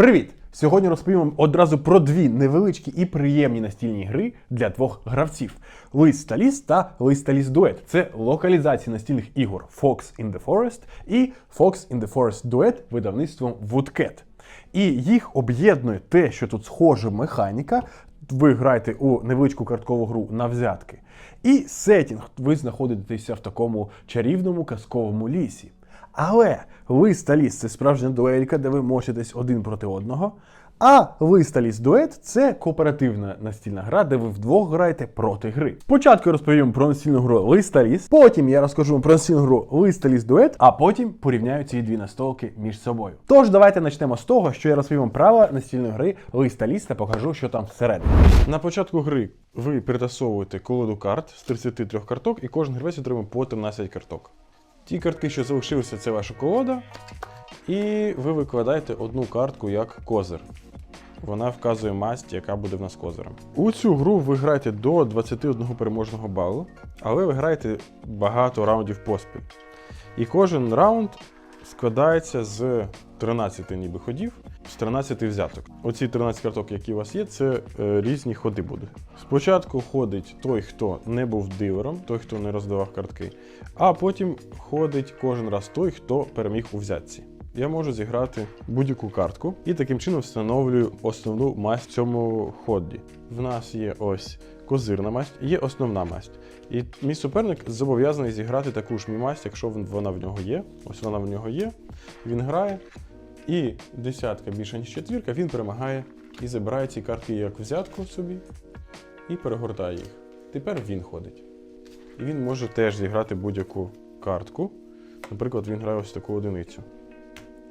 Привіт! Сьогодні розповім одразу про дві невеличкі і приємні настільні гри для двох гравців: Лист та ліс та Лист та ліс дует. Це локалізації настільних ігор Fox in the Forest і Fox in the Forest Duet видавництвом Woodcat. І їх об'єднує те, що тут схожа механіка. Ви граєте у невеличку карткову гру на взятки. І сетінг, ви знаходитеся в такому чарівному казковому лісі. Але лист та це справжня дуелька, де ви мочитесь один проти одного. А лист та ліс дует це кооперативна настільна гра, де ви вдвох граєте проти гри. Спочатку я розповім про настільну гру лист та ліс, потім я розкажу вам про настільну гру лист та ліс дует, а потім порівняю ці дві настолки між собою. Тож давайте почнемо з того, що я розповім вам правила настільної гри лист та ліс та покажу, що там всередині. На початку гри ви перетасовуєте колоду карт з 33 карток, і кожен гравець отримує по 13 карток. Ті картки, що залишилися, це ваша колода, і ви викладаєте одну картку як козир. Вона вказує масть, яка буде в нас козиром. У цю гру ви граєте до 21 переможного балу, але ви граєте багато раундів поспіль. І кожен раунд складається з 13 ніби ходів, з 13 взяток. Оці 13 карток, які у вас є, це е, різні ходи будуть. Спочатку ходить той, хто не був дилером, той, хто не роздавав картки, а потім ходить кожен раз той, хто переміг у взятці. Я можу зіграти будь-яку картку і таким чином встановлюю основну масть в цьому ході. В нас є ось козирна масть, є основна масть. І мій суперник зобов'язаний зіграти таку ж мій масть, якщо вона в нього є. Ось вона в нього є. Він грає. І десятка більше, ніж четвірка, він перемагає і забирає ці картки як взятку собі і перегортає їх. Тепер він ходить. І він може теж зіграти будь-яку картку. Наприклад, він грає ось таку одиницю.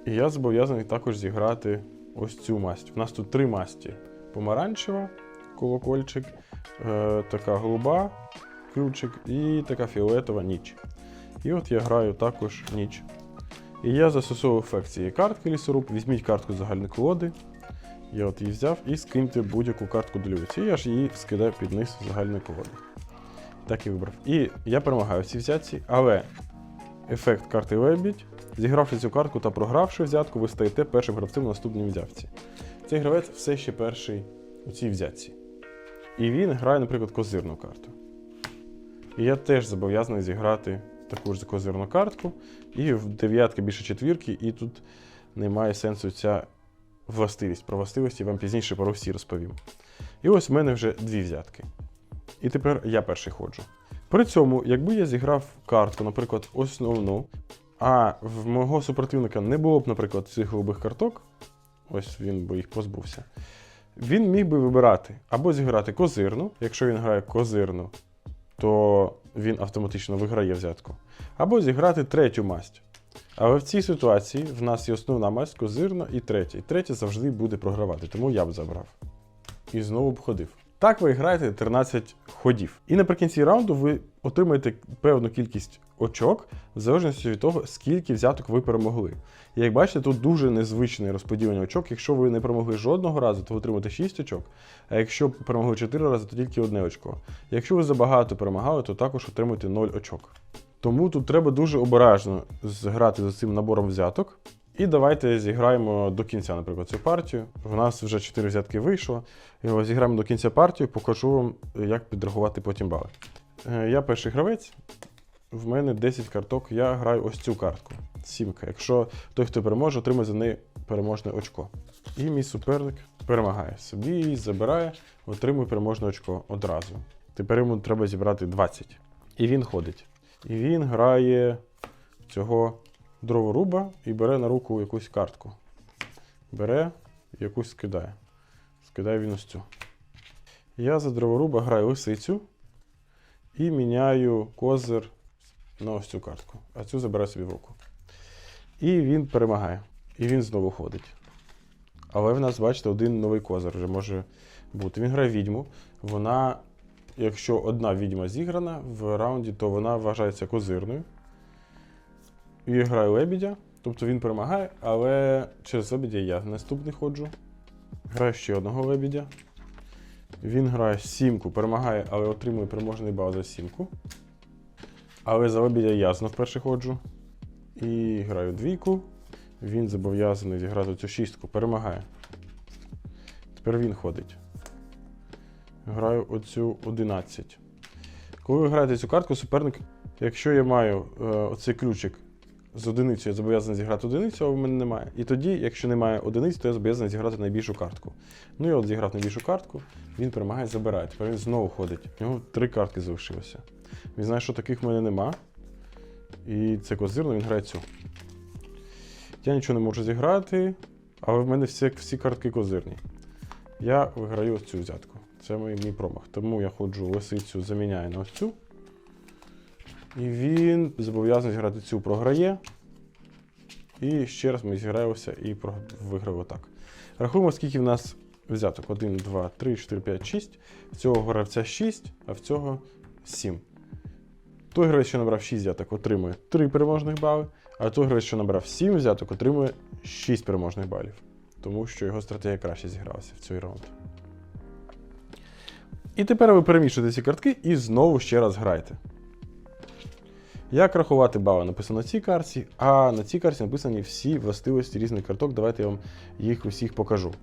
І я зобов'язаний також зіграти ось цю масть. У нас тут три масті: помаранчева, колокольчик, е, така голуба, ключик і така фіолетова ніч. І от я граю також ніч. І я застосовую ефект цієї картки лісоруб. Візьміть картку загальної колоди. Я от її взяв і скиньте будь-яку картку до лівиці. І я ж її скидаю під низ загальної колоди. Так і вибрав. І я перемагаю в цій взятці, але ефект карти Лебідь. Зігравши цю картку та програвши взятку, ви стаєте першим гравцем у наступній взятці. Цей гравець все ще перший у цій взятці. І він грає, наприклад, козирну карту. І я теж зобов'язаний зіграти таку ж козирну картку. І в дев'ятки більше четвірки, і тут немає сенсу ця властивість. Про властивості вам пізніше про всі розповім. І ось в мене вже дві взятки. І тепер я перший ходжу. При цьому, якби я зіграв картку, наприклад, основну, а в мого супротивника не було б, наприклад, цих голубих карток, ось він би їх позбувся. Він міг би вибирати або зіграти козирну, якщо він грає козирну, то він автоматично виграє взятку, або зіграти третю масть. Але в цій ситуації в нас є основна масть, козирна і третя. І третя завжди буде програвати, тому я б забрав. І знову б ходив. Так ви граєте 13 ходів. І наприкінці раунду ви отримаєте певну кількість очок, в залежності від того, скільки взяток ви перемогли. І як бачите, тут дуже незвичне розподілення очок. Якщо ви не перемогли жодного разу, то ви отримаєте 6 очок. А якщо перемогли 4 рази, то тільки одне очко. Якщо ви забагато перемагали, то також отримуєте 0 очок. Тому тут треба дуже обережно зграти за цим набором взяток. І давайте зіграємо до кінця, наприклад, цю партію. В нас вже 4 взятки вийшло. Зіграємо до кінця партію, покажу вам, як підрахувати потім бали. Е, Я перший гравець. В мене 10 карток, я граю ось цю картку. Сімка. Якщо той, хто переможе, отримає за неї переможне очко. І мій суперник перемагає собі, забирає, отримує переможне очко одразу. Тепер йому треба зібрати 20. І він ходить. І він грає цього дроворуба і бере на руку якусь картку. Бере якусь скидає. Скидає він ось цю. Я за дроворуба граю лисицю і міняю козир на ось цю картку. А цю забираю собі в руку. І він перемагає. І він знову ходить. Але в нас, бачите, один новий козир вже може бути. Він грає відьму. Вона, якщо одна відьма зіграна в раунді, то вона вважається козирною. І граю лебідя, тобто він перемагає, але через лебідя я наступний ходжу. Граю ще одного лебідя. Він грає сімку, перемагає, але отримує переможний бал за сімку. Але за лебідя я знов перший ходжу. І граю двійку. Він зобов'язаний зіграти цю шістку, перемагає. Тепер він ходить. Граю оцю 11. Коли ви граєте цю картку, суперник, якщо я маю е, оцей ключик з одиницею, я зобов'язаний зіграти одиницю, а в мене немає. І тоді, якщо немає одиниць, то я зобов'язаний зіграти найбільшу картку. Ну я от зіграв найбільшу картку, він перемагає, забирає. Тепер він знову ходить. У нього три картки залишилося. Він знає, що таких в мене нема. І це козирно, він грає цю. Я нічого не можу зіграти, але в мене всі, всі картки козирні. Я виграю ось цю взятку. Це мій, мій промах. Тому я ходжу лисицю, заміняю на ось цю. І він зобов'язаний зіграти цю програє. І ще раз ми зіграємося і виграв отак. Рахуємо, скільки в нас взяток. 1, 2, 3, 4, 5, 6. В цього гравця 6, а в цього 7. Той гравець, що набрав 6 взяток, отримує 3 переможних бали, а той гравець, що набрав 7 взяток, отримує 6 переможних балів. Тому що його стратегія краще зігралася в цей раунд. І тепер ви перемішуєте ці картки і знову ще раз граєте. Як рахувати бали написано на цій карті, а на цій карті написані всі властивості різних карток. Давайте я вам їх усіх покажу.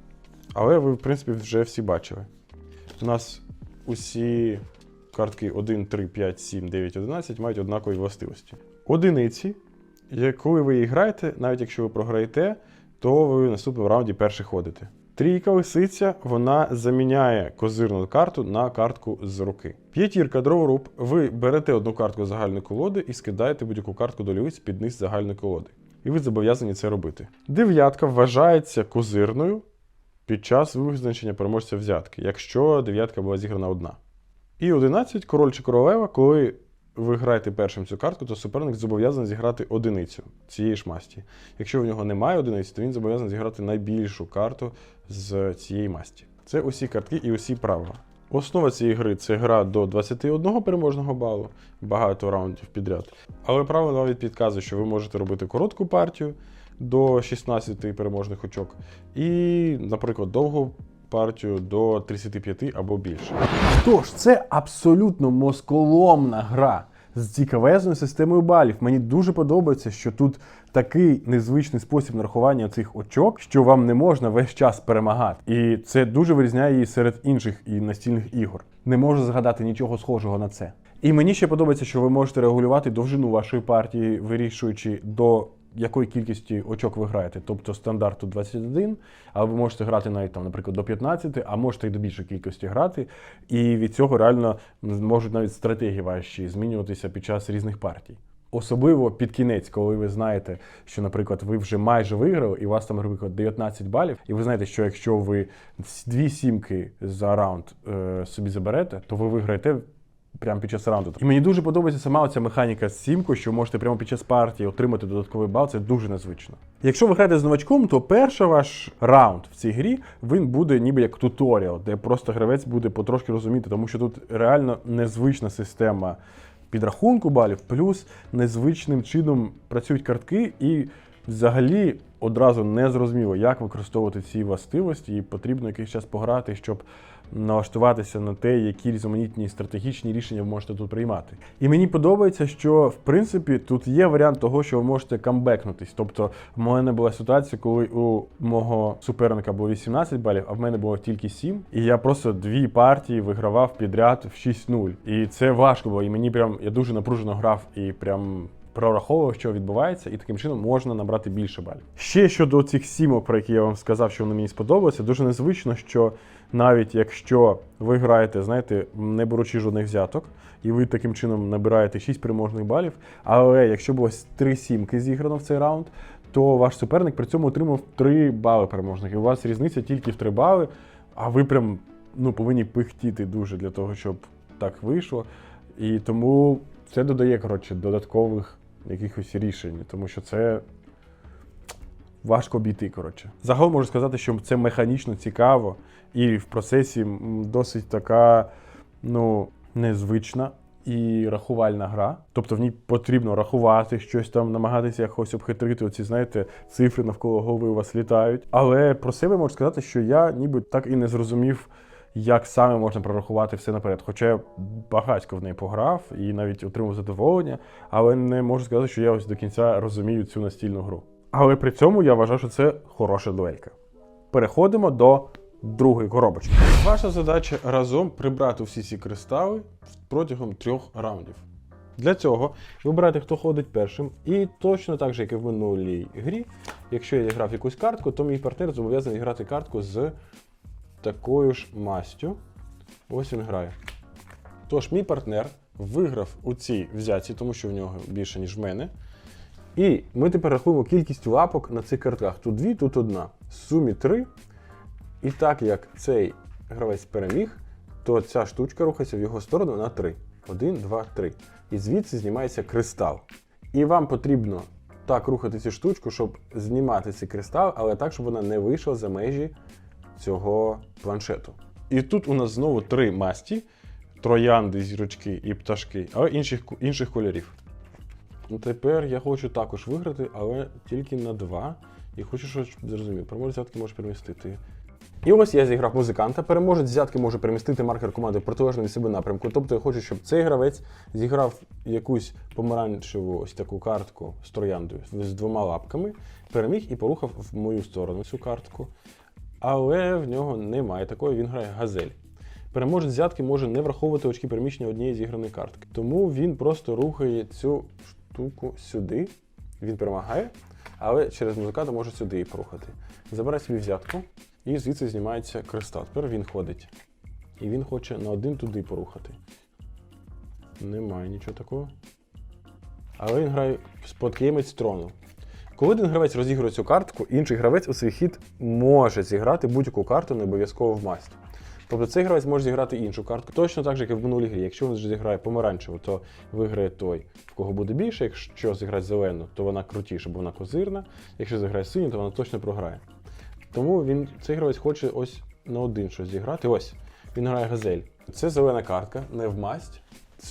Але ви, в принципі, вже всі бачили. У нас усі картки 1, 3, 5, 7, 9, 11 мають однакові властивості. Одиниці, коли ви їх граєте, навіть якщо ви програєте, то ви в наступному раунді перші ходите. Трійка лисиця вона заміняє козирну карту на картку з руки. П'ятірка дроворуб, ви берете одну картку загальної колоди і скидаєте будь-яку картку до лівиць під низ загальної колоди. І ви зобов'язані це робити. Дев'ятка вважається козирною під час визначення переможця взятки, якщо дев'ятка була зіграна одна. І 11 король чи королева, коли ви граєте першим цю картку, то суперник зобов'язаний зіграти одиницю цієї ж масті. Якщо в нього немає одиниці, то він зобов'язаний зіграти найбільшу карту з цієї масті. Це усі картки і усі правила. Основа цієї гри це гра до 21 переможного балу, багато раундів підряд. Але правило навіть підказує, що ви можете робити коротку партію до 16 переможних очок, і, наприклад, довгу партію до 35 або більше. Тож, це абсолютно мозколомна гра з цікавезною системою балів. Мені дуже подобається, що тут такий незвичний спосіб нарахування цих очок, що вам не можна весь час перемагати. І це дуже вирізняє її серед інших і настільних ігор. Не можу згадати нічого схожого на це. І мені ще подобається, що ви можете регулювати довжину вашої партії, вирішуючи до якої кількості очок ви граєте. Тобто стандарту 21, а ви можете грати навіть там, наприклад, до 15, а можете і до більшої кількості грати. І від цього реально можуть навіть стратегії ваші змінюватися під час різних партій. Особливо під кінець, коли ви знаєте, що, наприклад, ви вже майже виграли, і у вас там, наприклад, 19 балів, і ви знаєте, що якщо ви дві сімки за раунд е, собі заберете, то ви виграєте прямо під час раунду. І мені дуже подобається сама оця механіка з сімкою, що ви можете прямо під час партії отримати додатковий бал. Це дуже незвично. Якщо ви граєте з новачком, то перший ваш раунд в цій грі він буде ніби як туторіал, де просто гравець буде потрошки розуміти, тому що тут реально незвична система підрахунку балів, плюс незвичним чином працюють картки, і взагалі одразу не зрозуміло, як використовувати ці властивості, і потрібно якийсь час пограти, щоб налаштуватися на те, які різноманітні стратегічні рішення ви можете тут приймати. І мені подобається, що в принципі тут є варіант того, що ви можете камбекнутись. Тобто, в мене була ситуація, коли у мого суперника було 18 балів, а в мене було тільки 7. І я просто дві партії вигравав підряд в 6-0. І це важко було. І мені прям я дуже напружено грав і прям. Прораховував, що відбувається, і таким чином можна набрати більше балів. Ще щодо цих сімок, про які я вам сказав, що вони мені сподобалися, дуже незвично, що навіть якщо ви граєте, знаєте, не беручи жодних взяток, і ви таким чином набираєте 6 переможних балів. Але якщо було 3 сімки зіграно в цей раунд, то ваш суперник при цьому отримав 3 бали переможних. І у вас різниця тільки в 3 бали, а ви прям ну, повинні пихтіти дуже для того, щоб так вийшло. І тому це додає коротше, додаткових якихось рішень, тому що це важко обійти. Коротше. Загалом можу сказати, що це механічно цікаво, і в процесі досить така ну, незвична і рахувальна гра. Тобто в ній потрібно рахувати щось там, намагатися якось обхитрити. Оці, знаєте, цифри навколо голови у вас літають. Але про себе можу сказати, що я ніби так і не зрозумів. Як саме можна прорахувати все наперед? Хоча я багатько в неї пограв і навіть отримав задоволення, але не можу сказати, що я ось до кінця розумію цю настільну гру. Але при цьому я вважаю, що це хороша дуелька. Переходимо до другої коробочки. Ваша задача разом прибрати всі ці кристали протягом трьох раундів. Для цього вибирайте, хто ходить першим, і точно так же, як і в минулій грі, якщо я грав якусь картку, то мій партнер зобов'язаний грати картку з такою ж мастю. Ось він грає. Тож, мій партнер виграв у цій взятці, тому що в нього більше, ніж в мене. І ми тепер рахуємо кількість лапок на цих картках. Тут дві, тут одна. В сумі три. І так як цей гравець переміг, то ця штучка рухається в його сторону на 3. 1, 2, 3. І звідси знімається кристал. І вам потрібно так рухати цю штучку, щоб знімати цей кристал, але так, щоб вона не вийшла за межі цього планшету. І тут у нас знову три масті: троянди, зірочки і пташки, але інших, інших кольорів. Ну, тепер я хочу також виграти, але тільки на два. І хочу, щоб зрозумів, переможець взятки може перемістити. І ось я зіграв музиканта. Переможець взятки може перемістити маркер команди в протилежну від себе напрямку. Тобто я хочу, щоб цей гравець зіграв якусь помаранчеву ось таку картку з трояндою з двома лапками, переміг і порухав в мою сторону цю картку. Але в нього немає такої, він грає газель. Переможець взятки може не враховувати очки переміщення однієї зіграної картки. Тому він просто рухає цю штуку сюди. Він перемагає, але через музиканта може сюди і порухати. Забирає собі взятку, і звідси знімається кристал. Тепер він ходить. І він хоче на один туди порухати. Немає нічого такого. Але він грає спадкоємець трону. Коли один гравець розігрує цю картку, інший гравець у свій хід може зіграти будь-яку карту, не обов'язково в масть. Тобто цей гравець може зіграти іншу картку, точно так же, як і в минулій грі. Якщо він зіграє помаранчеву, то виграє той, в кого буде більше. Якщо зіграє зелену, то вона крутіша, бо вона козирна. Якщо зіграє синю, то вона точно програє. Тому він, цей гравець хоче ось на один щось зіграти. Ось, він грає газель. Це зелена картка, не в масть.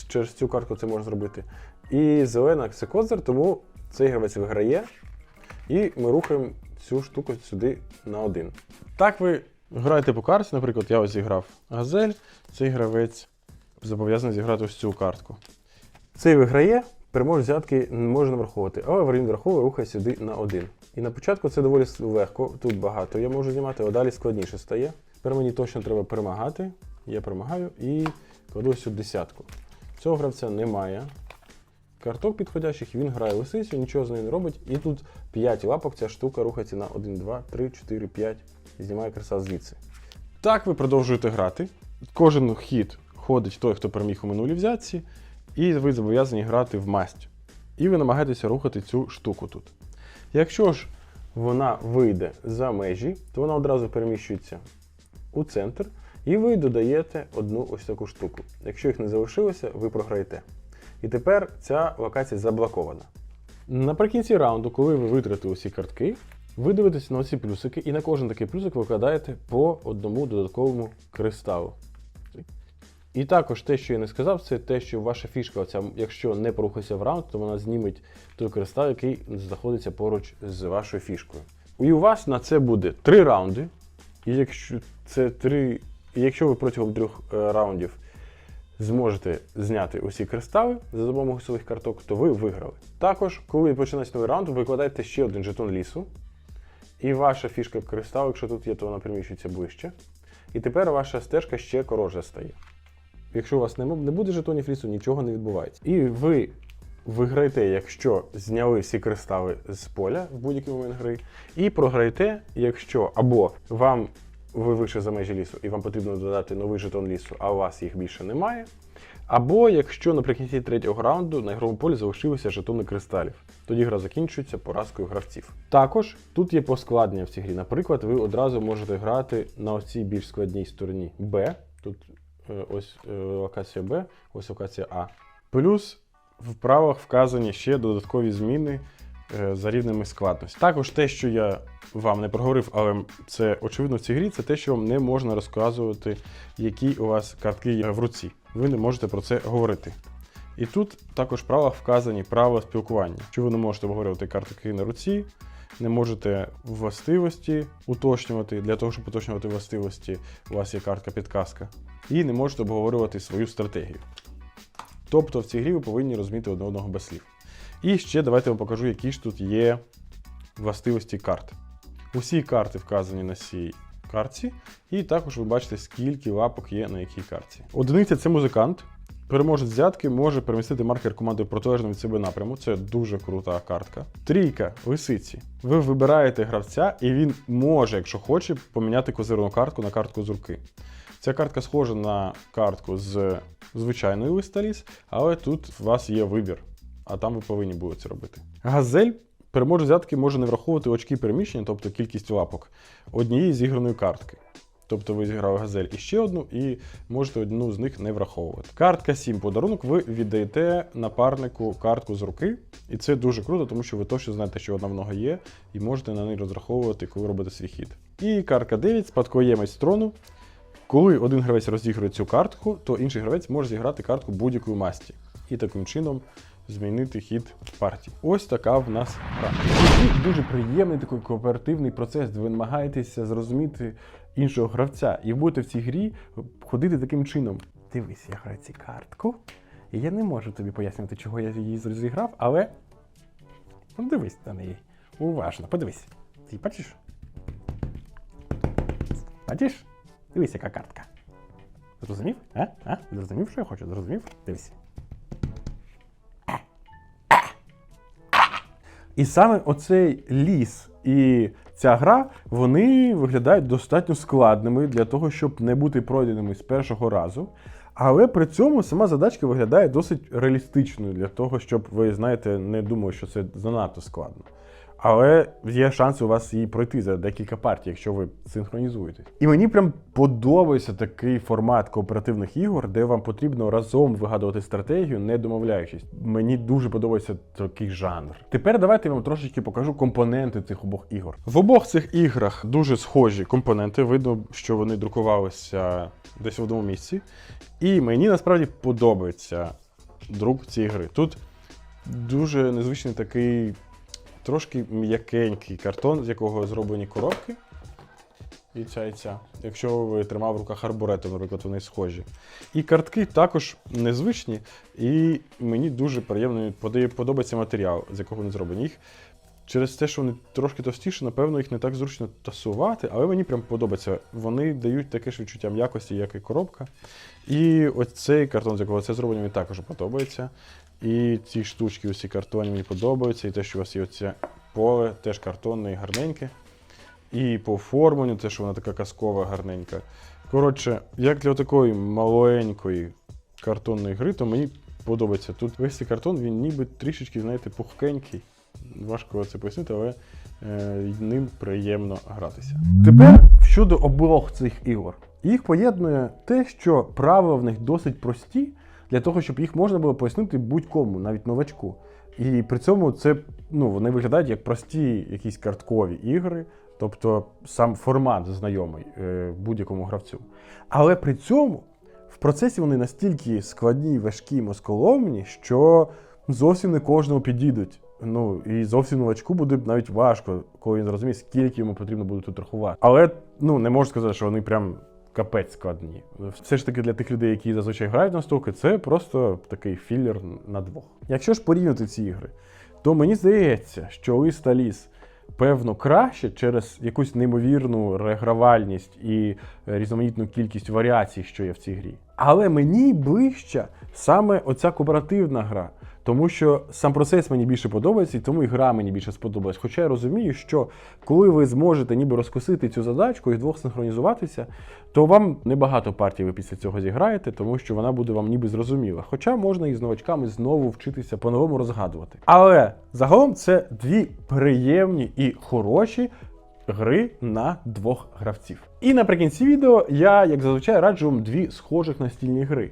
Через цю картку це можна зробити. І зелена це козир, тому цей гравець виграє. І ми рухаємо цю штуку сюди на один. Так ви граєте по карті, наприклад, я ось зіграв газель, цей гравець зобов'язаний зіграти ось цю картку. Цей виграє, переможець взятки не може не враховувати, але він враховує, рухає сюди на один. І на початку це доволі легко, тут багато я можу знімати, а далі складніше стає. Тепер мені точно треба перемагати. Я перемагаю і кладу сюди десятку. Цього гравця немає. Карток підходящих, він грає лисицю, нічого з нею не робить. І тут 5 лапок, ця штука рухається на 1, 2, 3, 4, 5 і знімає краса звідси. Так ви продовжуєте грати. Кожен хід ходить той, хто переміг у минулій взятці, і ви зобов'язані грати в масть. І ви намагаєтеся рухати цю штуку тут. Якщо ж вона вийде за межі, то вона одразу переміщується у центр, і ви додаєте одну ось таку штуку. Якщо їх не залишилося, ви програєте. І тепер ця локація заблокована. Наприкінці раунду, коли ви витратили усі картки, ви дивитеся на ці плюсики, і на кожен такий плюсик викладаєте по одному додатковому кристалу. І також те, що я не сказав, це те, що ваша фішка, оця, якщо не порухається в раунд, то вона зніметь той кристал, який знаходиться поруч з вашою фішкою. І у вас на це буде три раунди. І якщо це три. І якщо ви протягом трьох е, раундів зможете зняти усі кристали за допомогою своїх карток, то ви виграли. Також, коли починається новий раунд, ви викладаєте ще один жетон лісу. І ваша фішка кристалу, якщо тут є, то вона переміщується ближче. І тепер ваша стежка ще коротша стає. Якщо у вас не буде жетонів лісу, нічого не відбувається. І ви виграєте, якщо зняли всі кристали з поля в будь-який момент гри, і програєте, якщо або вам ви вийшли за межі лісу, і вам потрібно додати новий жетон лісу, а у вас їх більше немає. Або якщо наприкінці третього раунду на ігровому полі залишилися жетони кристалів, тоді гра закінчується поразкою гравців. Також тут є поскладнення в цій грі. Наприклад, ви одразу можете грати на оцій більш складній стороні Б. Тут е, ось е, локація Б, ось локація А. Плюс в правах вказані ще додаткові зміни за рівнями складності. Також те, що я вам не проговорив, але це очевидно в цій грі, це те, що вам не можна розказувати, які у вас картки є в руці. Ви не можете про це говорити. І тут також в правилах вказані правила спілкування, що ви не можете обговорювати картки на руці, не можете властивості уточнювати. Для того, щоб уточнювати властивості, у вас є картка підказка. І не можете обговорювати свою стратегію. Тобто в цій грі ви повинні розуміти одне одного без слів. І ще давайте вам покажу, які ж тут є властивості карт. Усі карти вказані на цій картці, і також ви бачите, скільки лапок є на якій картці. Одиниця це музикант. Переможець взятки може перемістити маркер команди в протилежному від себе напряму. Це дуже крута картка. Трійка лисиці. Ви вибираєте гравця, і він може, якщо хоче, поміняти козирну картку на картку з руки. Ця картка схожа на картку з звичайної листаліс, але тут у вас є вибір, а там ви повинні були це робити. Газель переможець взятки може не враховувати очки переміщення, тобто кількість лапок однієї зіграної картки. Тобто ви зіграли газель і ще одну, і можете одну з них не враховувати. Картка 7 подарунок, ви віддаєте напарнику картку з руки, і це дуже круто, тому що ви точно знаєте, що одна в нього є, і можете на неї розраховувати, коли робите свій хід. І картка 9 спадкоємець трону. Коли один гравець розігрує цю картку, то інший гравець може зіграти картку будь-якої масті. І таким чином змінити хід партії. Ось така в нас гра. Дуже приємний такий кооперативний процес, де ви намагаєтеся зрозуміти іншого гравця. І будете в цій грі ходити таким чином. Дивись, я граю цю картку, і я не можу тобі пояснювати, чого я її розіграв, але подивись на неї. Уважно, подивись. Ти бачиш? Бачиш? Дивись, яка картка. Зрозумів? А? А? Зрозумів, що я хочу? Зрозумів? Дивись. І саме оцей ліс і ця гра, вони виглядають достатньо складними для того, щоб не бути пройденими з першого разу. Але при цьому сама задачка виглядає досить реалістичною для того, щоб ви, знаєте, не думали, що це занадто складно. Але є шанс у вас її пройти за декілька партій, якщо ви синхронізуєтесь. І мені прям подобається такий формат кооперативних ігор, де вам потрібно разом вигадувати стратегію, не домовляючись. Мені дуже подобається такий жанр. Тепер давайте я вам трошечки покажу компоненти цих обох ігор. В обох цих іграх дуже схожі компоненти. Видно, що вони друкувалися десь в одному місці. І мені насправді подобається друк цієї гри. Тут дуже незвичний такий трошки м'якенький картон, з якого зроблені коробки. І ця, і ця. Якщо ви тримав в руках арбуретом, наприклад, вони схожі. І картки також незвичні, і мені дуже приємно подобається матеріал, з якого вони зроблені. Їх через те, що вони трошки товстіші, напевно, їх не так зручно тасувати, але мені прям подобається. Вони дають таке ж відчуття м'якості, як і коробка. І ось цей картон, з якого це зроблено, мені також подобається. І ці штучки, усі картонні мені подобаються. І те, що у вас є оце поле, теж картонне і гарненьке. І по оформленню, те, що вона така казкова, гарненька. Коротше, як для такої маленької картонної гри, то мені подобається. Тут весь цей картон, він ніби трішечки, знаєте, пухкенький. Важко це пояснити, але е, ним приємно гратися. Тепер щодо обох цих ігор. Їх поєднує те, що правила в них досить прості для того, щоб їх можна було пояснити будь-кому, навіть новачку. І при цьому це ну, вони виглядають як прості якісь карткові ігри, тобто сам формат знайомий е, будь-якому гравцю. Але при цьому в процесі вони настільки складні, важкі, москоломні, що зовсім не кожному підійдуть. Ну і зовсім новачку буде навіть важко, коли він зрозуміє, скільки йому потрібно буде тут рахувати. Але ну не можу сказати, що вони прям капець складні. Все ж таки для тих людей, які зазвичай грають на столки, це просто такий філер на двох. Якщо ж порівняти ці ігри, то мені здається, що лист та ліс певно краще через якусь неймовірну регравальність і різноманітну кількість варіацій, що є в цій грі. Але мені ближча саме оця кооперативна гра. Тому що сам процес мені більше подобається, і тому і гра мені більше сподобалась. Хоча я розумію, що коли ви зможете ніби розкусити цю задачку і вдвох синхронізуватися, то вам небагато партій ви після цього зіграєте, тому що вона буде вам ніби зрозуміла. Хоча можна і з новачками знову вчитися по-новому розгадувати. Але загалом це дві приємні і хороші гри на двох гравців. І наприкінці відео я, як зазвичай, раджу вам дві схожих настільні гри.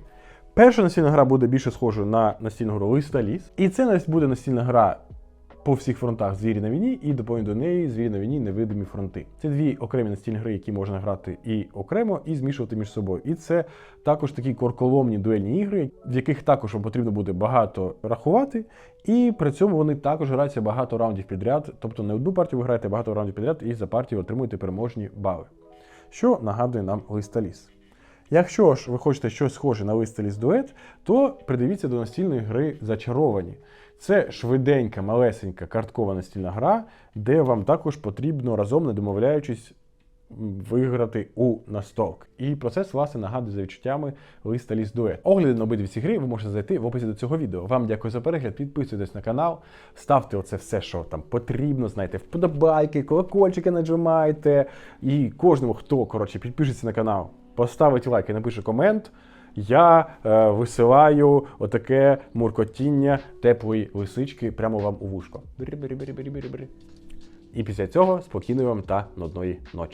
Перша настільна гра буде більше схожа на настільну гру Листа Ліс. І це буде настільна гра по всіх фронтах звірі на війні, і доповню до неї звірі на війні невидимі фронти. Це дві окремі настільні гри, які можна грати і окремо, і змішувати між собою. І це також такі корколомні дуельні ігри, в яких також вам потрібно буде багато рахувати, і при цьому вони також граються багато раундів підряд. Тобто не одну партію ви граєте, багато раундів підряд, і за партію отримуєте переможні бали. Що нагадує нам Листа Ліс. Якщо ж ви хочете щось схоже на листеліс дует, то придивіться до настільної гри Зачаровані. Це швиденька, малесенька карткова настільна гра, де вам також потрібно разом, не домовляючись, виграти у настолк. І процес, власне, нагадує за відчуттями листа ліст дует. Огляди на обидві ці гри ви можете знайти в описі до цього відео. Вам дякую за перегляд, підписуйтесь на канал, ставте оце все, що там потрібно, знаєте, вподобайки, колокольчики нажимайте. І кожному, хто коротше підпишеться на канал, поставить лайк і напише комент. Я е, висилаю отаке муркотіння теплої лисички прямо вам у вушко. І після цього спокійної вам та нудної ночі.